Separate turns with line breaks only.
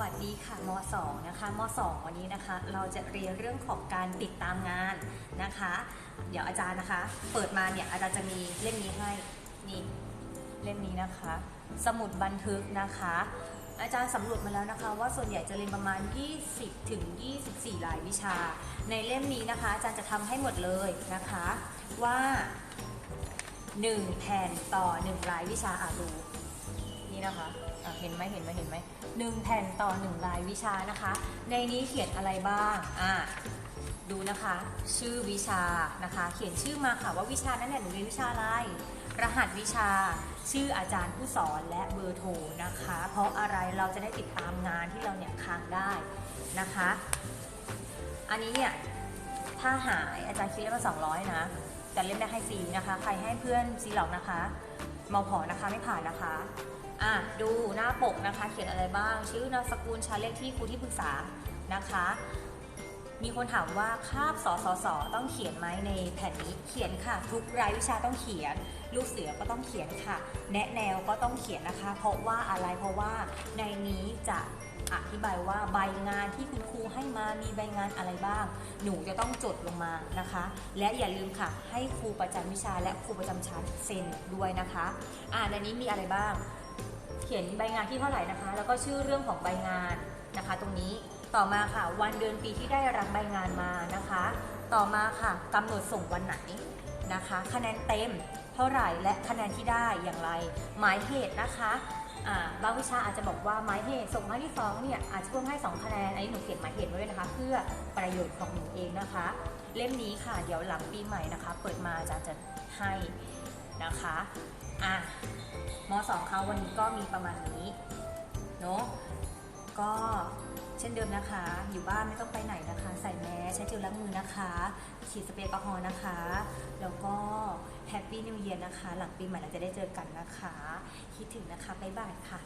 วัสดีค่ะม .2 นะคะม .2 วันนี้นะคะ เราจะเรียนเรื่องของการติดตามงานนะคะ เดี๋ยวอาจารย์นะคะ เปิดมาเนี่ยอาจารย์จะมีเล่มนี้ให้นี่เล่มนี้นะคะ สมุดบันทึกนะคะ อาจารย์สำรวจมาแล้วนะคะ ว่าส่วนใหญ่จะเรียนประมาณ 20ถึง24รายวิชา ในเล่มนี้นะคะ อาจารย์จะทำให้หมดเลยนะคะว่า 1 แผ่นต่อ 1 รายวิชาอานดู นี่นะคะอะเห็นไหมเห็นไหมเห็นไหมหนึ่งแผ่นต่อหนึ่งรายวิชานะคะ ในนี้เขียนอะไรบ้างอะดูนะคะ ชื่อวิชานะคะ เขียนชื่อมาค่ะว่าวิชานั้นเนี่ยหนูเรียนวิชาอะไร รหัสวิชา ชื่ออาจารย์ผู้สอนและเบอร์โทรนะคะ เพราะอะไรเราจะได้ติดตามงานที่เราเนี่ยค้างได้นะคะ อันนี้เนี่ยถ้าหายอาจารย์คิดเล่มละ200 นะ แต่เล่มได้ให้ฟรีนะคะ ใครให้เพื่อนซีหลอกนะคะ มอพอนะคะไม่ผ่านนะคะอะดูหน้าปกนะคะ เขียนอะไรบ้าง ชื่อนามสกุลชั้นเลขที่ครูที่ปรึกษานะคะ มีคนถามว่าคาบสสสต้องเขียนไหมในแผ่นนี้เขียนค่ะ ทุกรายวิชาต้องเขียน ลูกเสือก็ต้องเขียนค่ะ แนะแนวก็ต้องเขียนนะคะ เพราะว่าอะไรเพราะว่าในนี้จะ อธิบายว่าใบงานที่คุณครูให้มามีใบงานอะไรบ้าง หนูจะต้องจดลงมานะคะ และอย่าลืมค่ะ ให้ครูประจำวิชาและครูประจำชั้นเซ็นด้วยนะคะอ่าในนี้มีอะไรบ้าง เขียนใบงานที่เท่าไหร่นะคะ แล้วก็ชื่อเรื่องของใบงานนะคะ ตรงนี้ต่อมาค่ะ วันเดือนปีที่ได้รับใบงานมานะคะ ต่อมาค่ะกำหนดส่งวันไหน นะคะ คะแนนเต็มเท่าไหร่และคะแนนที่ได้อย่างไร หมายเหตุนะคะบางวิชาอาจจะบอกว่าหมายเหตุส่งครที่สองเนี่ยอาจจะเพิ่มให้ 2 คะแนนอันนี้หนูเขียนหมายเหตุไว้ด้วยนะคะ เพื่อประโยชน์ของหนูเองนะคะ เล่มนี้ค่ะเดี๋ยวหลังปีใหม่นะคะ เปิดมาอาจารย์จะให้นะคะอะมสองเขาวันนี้ก็มีประมาณนี้เนาะก็ เช่นเดิมนะคะ อยู่บ้านไม่ต้องไปไหนนะคะ ใส่แมสใช้เจลล้างมือนะคะ ฉีดสเปรย์แอลกอฮอล์นะคะ แล้วก็แฮปปี้นิวเยียร์นะคะ หลังปีใหม่เราจะได้เจอกันนะคะ คิดถึงนะคะบ๊ายบายค่ะ